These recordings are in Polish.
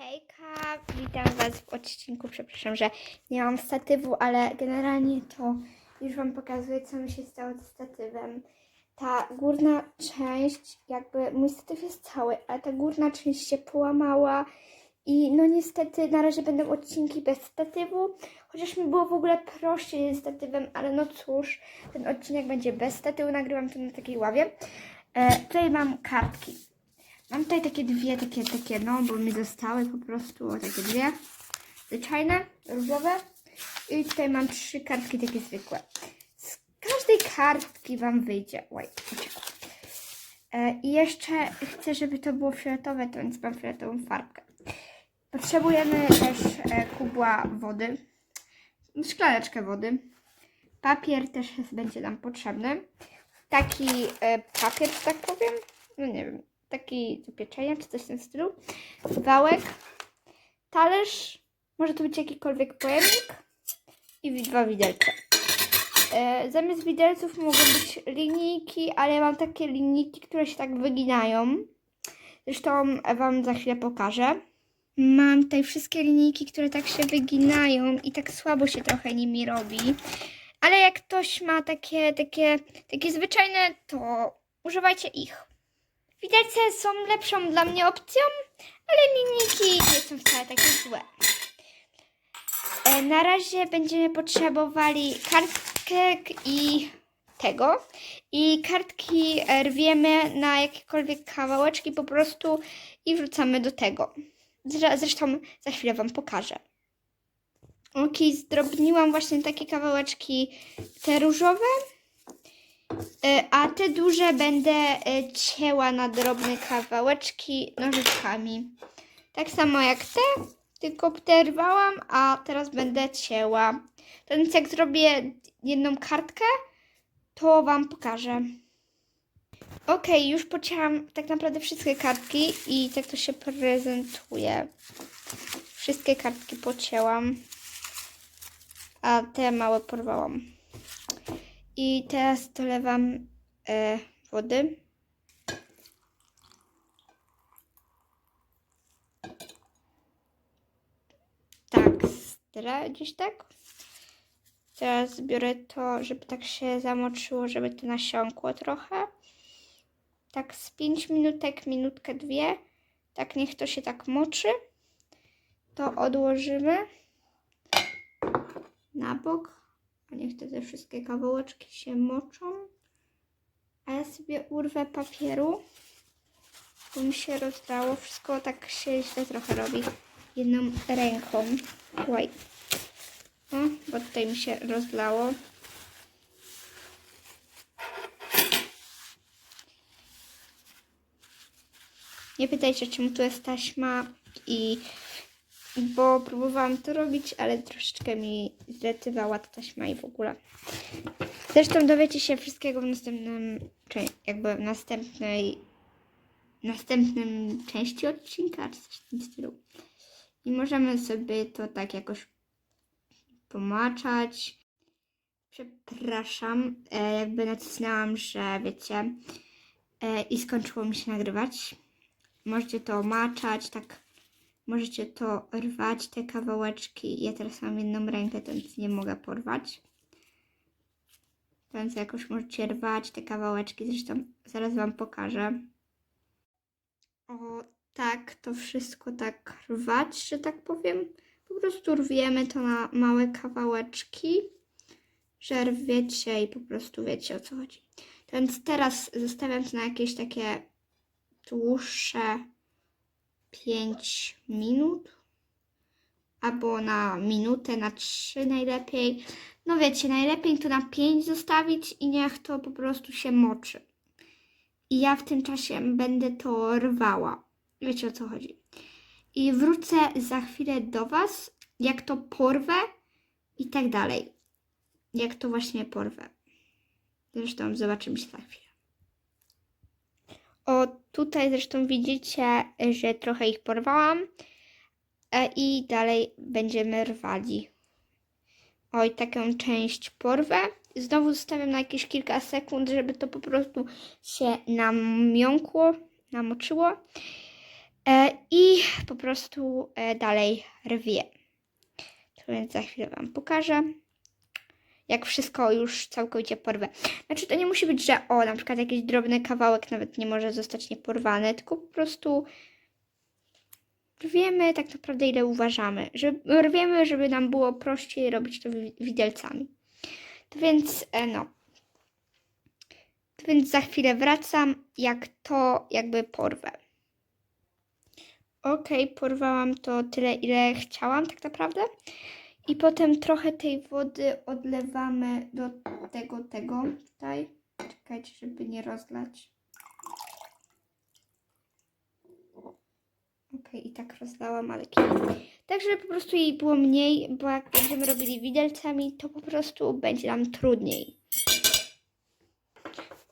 Hejka, witam Was w odcinku. Przepraszam, że nie mam statywu, ale generalnie to już Wam pokazuję, co mi się stało ze statywem. Ta górna część, jakby mój statyw jest cały, ale ta górna część się połamała i no niestety na razie będą odcinki bez statywu, chociaż mi było w ogóle prościej ze statywem, ale no cóż, ten odcinek będzie bez statywu, nagrywam to na takiej ławie. E, tutaj mam kartki. Mam tutaj takie dwie, takie, takie, no, bo mi zostały po prostu o, takie dwie. Zwyczajne, różowe. I tutaj mam trzy kartki takie zwykłe. Z każdej kartki Wam wyjdzie. Oj. E, I jeszcze chcę, żeby to było fioletowe, to więc mam fioletową farbkę. Potrzebujemy też e, kubła wody, szklaneczkę wody. Papier też będzie nam potrzebny. Taki e, papier, tak powiem. No nie wiem, taki do pieczenia, czy coś w tym stylu. Wałek, talerz, może to być jakikolwiek pojemnik i dwa widelce. E, zamiast widelców mogą być linijki, ale ja mam takie linijki, które się tak wyginają. Zresztą Wam za chwilę pokażę. Mam tutaj wszystkie linijki, które tak się wyginają i tak słabo się trochę nimi robi. Ale jak ktoś ma takie, takie, takie zwyczajne, to używajcie ich. Widelce są lepszą dla mnie opcją, ale linijki nie są wcale takie złe. E, Na razie będziemy potrzebowali kartkę i tego. I kartki rwiemy na jakiekolwiek kawałeczki po prostu i wrzucamy do tego. Zre- Zresztą za chwilę Wam pokażę. Ok, zdrobniłam właśnie takie kawałeczki, te różowe. E, A te duże będę e, cięła na drobne kawałeczki nożyczkami. Tak samo jak te, tylko te rwałam, a teraz będę cięła. To więc jak zrobię jedną kartkę, to Wam pokażę. Ok, już pocięłam tak naprawdę wszystkie kartki i tak to się prezentuje. Wszystkie kartki pocięłam, a te małe porwałam. I teraz dolewam e, wody. Tak, gdzieś tak. Teraz biorę to, żeby tak się zamoczyło, żeby to nasiąkło trochę. Tak z 5 minutek, minutkę, dwie. Tak niech to się tak moczy. To odłożymy na bok. Niech te, wszystkie kawałeczki się moczą. A ja sobie urwę papieru, bo mi się rozdało. Wszystko tak się źle trochę robi jedną ręką. Oj. O, bo tutaj mi się rozlało. Nie pytajcie, czemu tu jest taśma i bo próbowałam to robić, ale troszeczkę mi zletywała ta taśma i w ogóle. Zresztą dowiecie się wszystkiego w następnym, jakby w następnej, następnym części odcinka, czy coś w tym stylu. I możemy sobie to tak jakoś pomaczać. Przepraszam, e, jakby nacisnęłam, że wiecie, e, i skończyło mi się nagrywać. Możecie to maczać, tak Możecie to rwać, te kawałeczki. Ja teraz mam jedną rękę, to nic nie mogę porwać. Więc jakoś możecie rwać te kawałeczki. Zresztą zaraz Wam pokażę. O, tak, to wszystko tak rwać, że tak powiem. Po prostu rwiemy to na małe kawałeczki, że rwiecie i po prostu wiecie o co chodzi. Więc teraz zostawiam to na jakieś takie dłuższe 5 minut albo na minutę, na 3 najlepiej. No wiecie, najlepiej to na 5 zostawić i niech to po prostu się moczy. I ja w tym czasie będę to rwała. Wiecie o co chodzi. I wrócę za chwilę do Was, jak to porwę i tak dalej. Jak to właśnie porwę. Zresztą zobaczymy się za chwilę. Tutaj zresztą widzicie, że trochę ich porwałam. E, I dalej będziemy rwali. Oj, taką część porwę. Znowu zostawiam na jakieś kilka sekund, żeby to po prostu się namiąkło, namoczyło. E, I po prostu e, dalej rwie. To więc za chwilę Wam pokażę. Jak wszystko już całkowicie porwę. Znaczy to nie musi być, że o, na przykład jakiś drobny kawałek nawet nie może zostać nieporwany, tylko po prostu rwiemy tak naprawdę ile uważamy. Żeby, rwiemy, żeby nam było prościej robić to wi- widelcami. To więc e, no. To więc za chwilę wracam, jak to jakby porwę. Ok, porwałam to tyle, ile chciałam tak naprawdę. I potem trochę tej wody odlewamy do tego, tego tutaj. Czekajcie, żeby nie rozlać. Ok, i tak rozlałam, ale. Tak, żeby po prostu jej było mniej, bo jak będziemy robili widelcami, to po prostu będzie nam trudniej.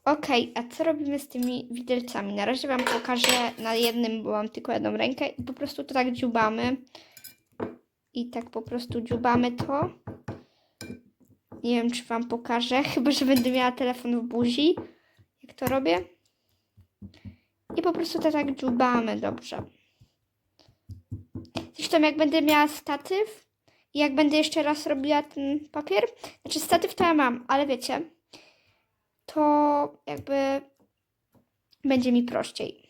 Ok, a co robimy z tymi widelcami? Na razie Wam pokażę na jednym, bo mam tylko jedną rękę i po prostu to tak dziubamy. I tak po prostu dziubamy to. Nie wiem, czy Wam pokażę, chyba, że będę miała telefon w buzi, jak to robię. I po prostu to tak dziubamy dobrze. Zresztą jak będę miała statyw i jak będę jeszcze raz robiła ten papier, znaczy statyw to ja mam, ale wiecie, to jakby będzie mi prościej.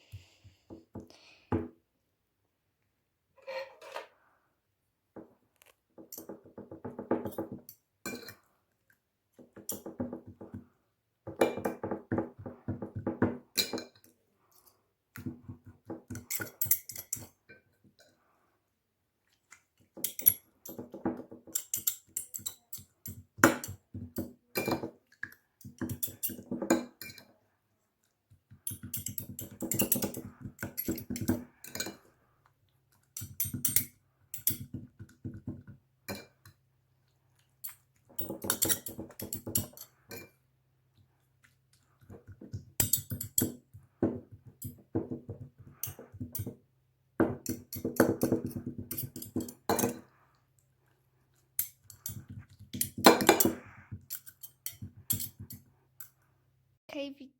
Okej,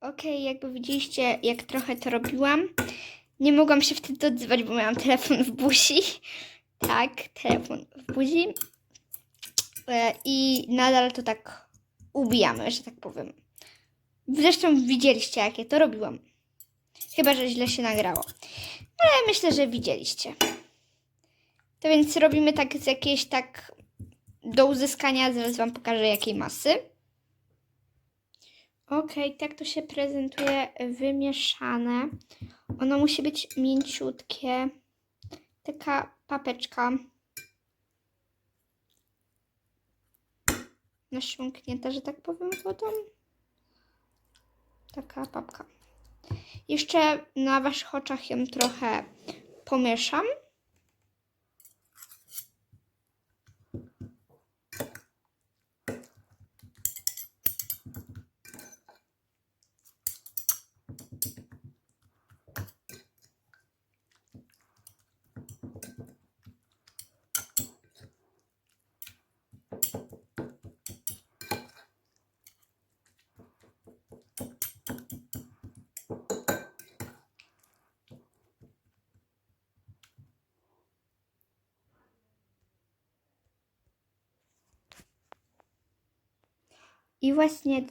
okej, jakby widzieliście, jak trochę to robiłam. Nie mogłam się wtedy odzywać, bo miałam telefon w buzi. Tak, telefon w buzi. E, I nadal to tak ubijamy, że tak powiem. Zresztą widzieliście, jakie to robiłam. Chyba, że źle się nagrało. Ale myślę, że widzieliście. To więc robimy tak z jakiejś tak do uzyskania, zaraz Wam pokażę jakiej masy. Okej, tak to się prezentuje wymieszane. Ono musi być mięciutkie. Taka papeczka. Nasiąknięta, że tak powiem, wodą. Taka papka. Jeszcze na Waszych oczach ją trochę pomieszam. I właśnie.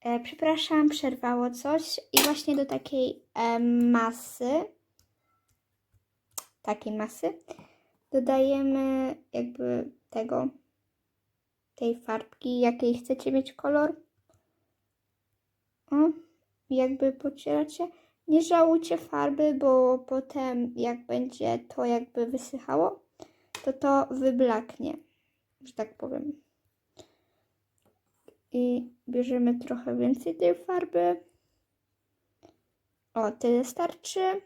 E, przepraszam, przerwało coś. I właśnie do takiej e, masy, takiej masy, dodajemy jakby tego, tej farbki, jakiej chcecie mieć kolor. O, jakby pocieracie. Nie żałujcie farby, bo potem jak będzie to jakby wysychało, to to wyblaknie, że tak powiem i bierzemy trochę więcej tej farby. O, tyle starczy.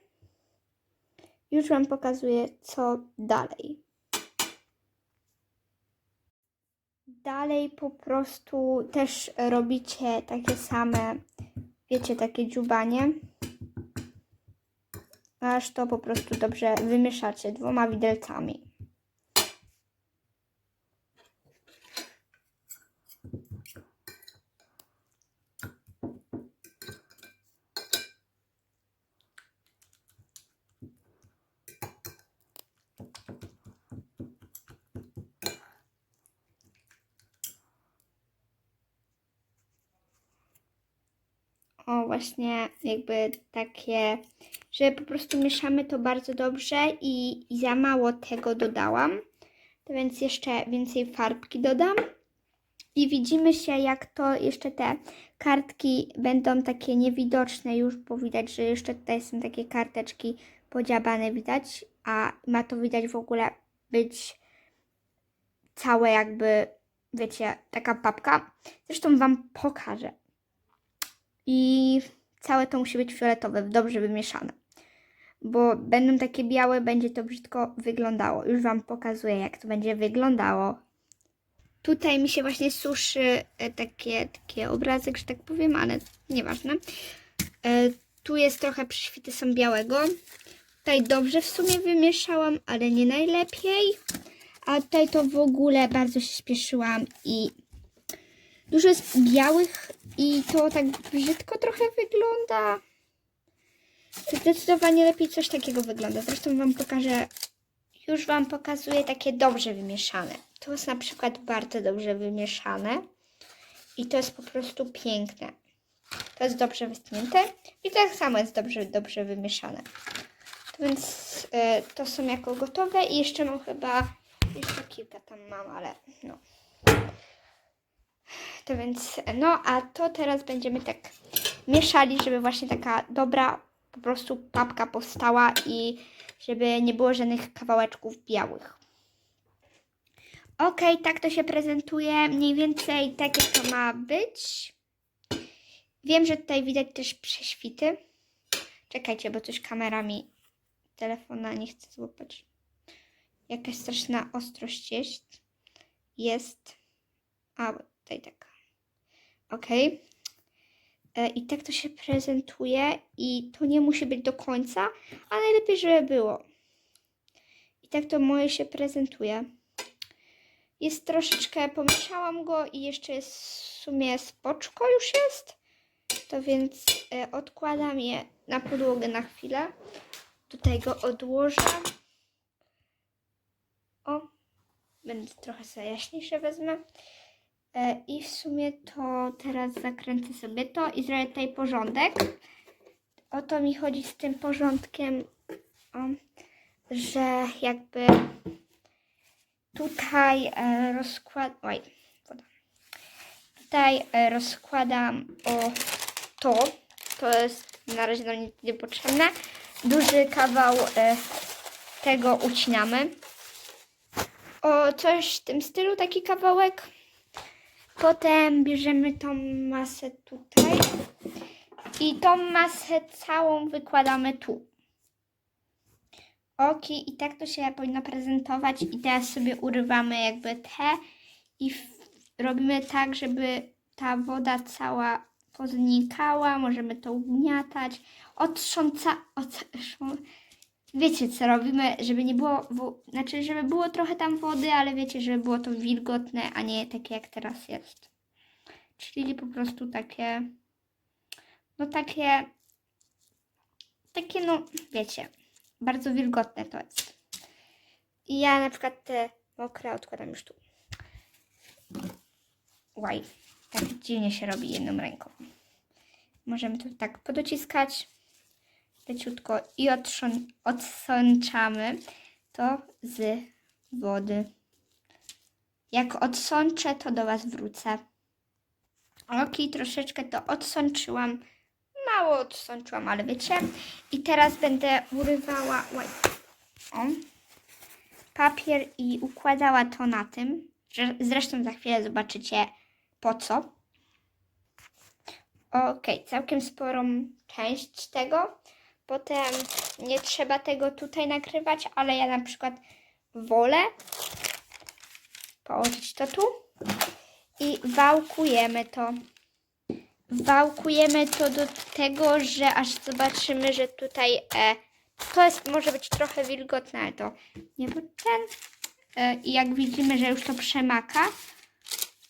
Już Wam pokazuję, co dalej. Dalej po prostu też robicie takie same, wiecie, takie dziubanie. Aż to po prostu dobrze wymieszacie dwoma widelcami. to właśnie jakby takie, że po prostu mieszamy to bardzo dobrze i, i za mało tego dodałam. To więc jeszcze więcej farbki dodam. I widzimy się, jak to jeszcze te kartki będą takie niewidoczne już, bo widać, że jeszcze tutaj są takie karteczki podziabane widać, a ma to widać w ogóle być całe jakby, wiecie, taka papka. Zresztą Wam pokażę. I całe to musi być fioletowe, dobrze wymieszane. Bo będą takie białe, będzie to brzydko wyglądało. Już Wam pokazuję, jak to będzie wyglądało. Tutaj mi się właśnie suszy e, takie, takie obrazek, że tak powiem, ale nieważne. E, tu jest trochę przyświty są białego. Tutaj dobrze w sumie wymieszałam, ale nie najlepiej. A tutaj to w ogóle bardzo się spieszyłam i dużo jest białych i to tak brzydko trochę wygląda. Zdecydowanie lepiej coś takiego wygląda. Zresztą Wam pokażę, już Wam pokazuję takie dobrze wymieszane. To jest na przykład bardzo dobrze wymieszane i to jest po prostu piękne. To jest dobrze wystnięte i tak samo jest dobrze, dobrze wymieszane. To więc e, to są jako gotowe i jeszcze mam chyba, jeszcze kilka tam mam, ale no. To więc, no a to teraz będziemy tak mieszali, żeby właśnie taka dobra po prostu papka powstała i żeby nie było żadnych kawałeczków białych. Ok, tak to się prezentuje. Mniej więcej takie to ma być. Wiem, że tutaj widać też prześwity. Czekajcie, bo coś kamerami telefona nie chce złapać. Jakaś straszna ostrość jest. Jest. A, tutaj tak. Ok. E, I tak to się prezentuje. I to nie musi być do końca, a najlepiej, żeby było. I tak to moje się prezentuje. Jest troszeczkę, pomieszałam go i jeszcze jest w sumie spoczko już jest. To więc e, odkładam je na podłogę na chwilę. Tutaj go odłożę. O, będę trochę sobie jaśniejsze wezmę. E, I w sumie to teraz zakręcę sobie to i zrobię tutaj porządek. O to mi chodzi z tym porządkiem, że jakby tutaj e, rozkład... Oj, woda. Tutaj e, rozkładam o to. To jest na razie nam nic nie potrzebne. Duży kawał tego ucinamy. O coś w tym stylu, taki kawałek. Potem bierzemy tą masę tutaj i tą masę całą wykładamy tu. Ok, i tak to się powinno prezentować. I teraz sobie urywamy jakby te i robimy tak, żeby ta woda cała poznikała. Możemy to ugniatać, otrząca, otrząsa, Wiecie co robimy, żeby nie było, znaczy żeby było trochę tam wody, ale wiecie, żeby było to wilgotne, a nie takie jak teraz jest. Czyli po prostu takie, no takie, takie no, wiecie, bardzo wilgotne to jest. I ja na przykład te mokre odkładam już tu. Łaj, tak dziwnie się robi jedną ręką. Możemy to tak podociskać leciutko i odsączamy to z wody. Jak odsączę, to do Was wrócę. Ok, troszeczkę to odsączyłam. Mało odsączyłam, ale wiecie. I teraz będę urywała o, papier i układała to na tym. Zresztą za chwilę zobaczycie po co. Ok, całkiem sporą część tego. Potem nie trzeba tego tutaj nakrywać, ale ja na przykład wolę położyć to tu i wałkujemy to. Wałkujemy to do tego, że aż zobaczymy, że tutaj e, to jest może być trochę wilgotne, ale to nie był ten. E, I jak widzimy, że już to przemaka,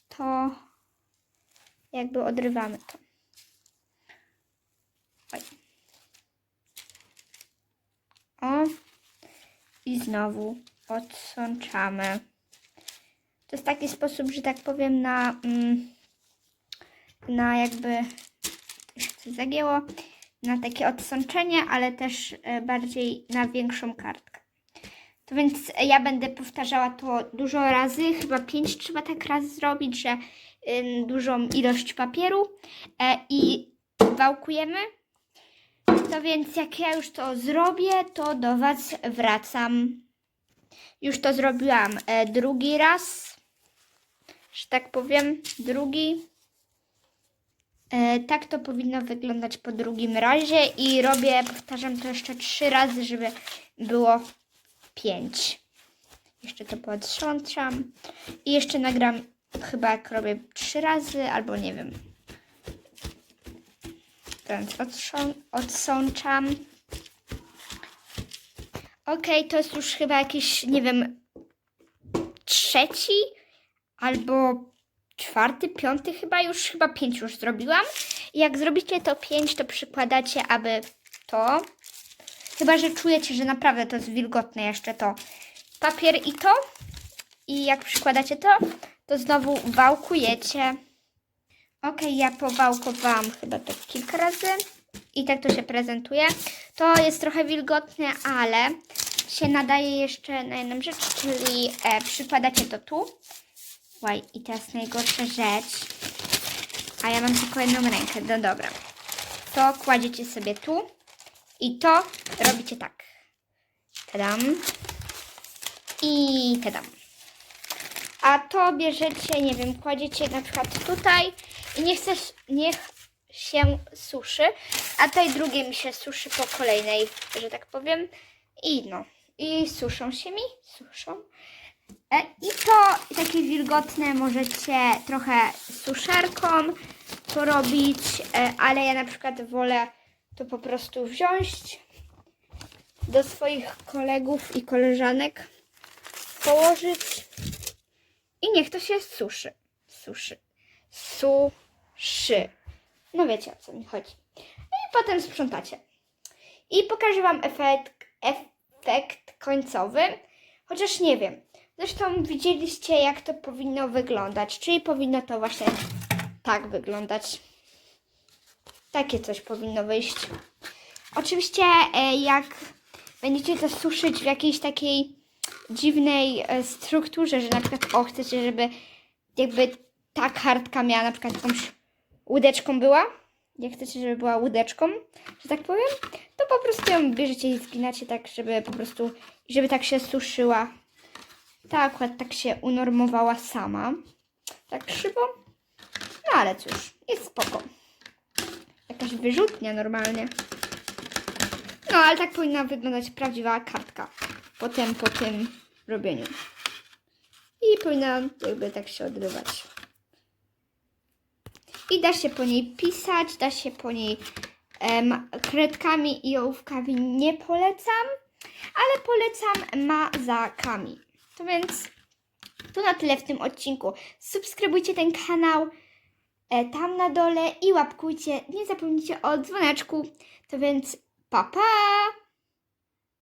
to jakby odrywamy to. O. I znowu odsączamy. To jest taki sposób, że tak powiem, na, mm, na jakby. się zagięło. Na takie odsączenie, ale też e, bardziej na większą kartkę. To więc ja będę powtarzała to dużo razy, chyba pięć trzeba tak razy zrobić, że dużą ilość papieru e, i wałkujemy. To więc jak ja już to zrobię, to do Was wracam. Już to zrobiłam e, drugi raz, że tak powiem, drugi. E, tak to powinno wyglądać po drugim razie i robię, powtarzam to jeszcze trzy razy, żeby było pięć. Jeszcze to podsączam i jeszcze nagram chyba jak robię trzy razy, albo nie wiem. Więc odsą- odsączam. Okej, to jest już chyba jakiś, nie wiem, trzeci albo czwarty, piąty chyba już, chyba pięć już zrobiłam. I jak zrobicie to pięć, to przykładacie, aby to, chyba że czujecie, że naprawdę to jest wilgotne jeszcze to, papier i to. I jak przykładacie to, to znowu wałkujecie. Ok, ja powałkowałam chyba tak kilka razy i tak to się prezentuje. To jest trochę wilgotne, ale się nadaje jeszcze na jedną rzecz, czyli e, przykładacie to tu. Łaj, i teraz najgorsza rzecz. A ja mam tylko jedną rękę, no dobra. To kładziecie sobie tu i to robicie tak. Tadam. I tadam. A to bierzecie, nie wiem, kładziecie na przykład tutaj i niech, se, niech się suszy, a tutaj drugie mi się suszy po kolejnej, że tak powiem. I no, i suszą się mi, suszą. E, I to takie wilgotne możecie trochę suszarką porobić, e, ale ja na przykład wolę to po prostu wziąć do swoich kolegów i koleżanek, położyć i niech to się suszy. Suszy. Suszy. No wiecie o co mi chodzi. I potem sprzątacie. I pokażę Wam efekt, efekt końcowy. Chociaż nie wiem. Zresztą widzieliście, jak to powinno wyglądać. Czyli powinno to właśnie tak wyglądać. Takie coś powinno wyjść. Oczywiście, e, jak będziecie to suszyć w jakiejś takiej dziwnej e, strukturze, że na przykład o, chcecie, żeby jakby ta kartka miała na przykład jakąś łódeczką była, jak chcecie, żeby była łódeczką, że tak powiem, to po prostu ją bierzecie i zginacie tak, żeby po prostu, żeby tak się suszyła. Ta akurat tak się unormowała sama. Tak krzywo. No ale cóż, jest spoko. Jakaś wyrzutnia normalnie. No, ale tak powinna wyglądać prawdziwa kartka. Potem po tym robieniu. I powinna jakby tak się odrywać. I da się po niej pisać, da się po niej em, kredkami i ołówkami nie polecam, ale polecam mazakami. To więc to na tyle w tym odcinku. Subskrybujcie ten kanał e, tam na dole i łapkujcie. Nie zapomnijcie o dzwoneczku. To więc pa pa!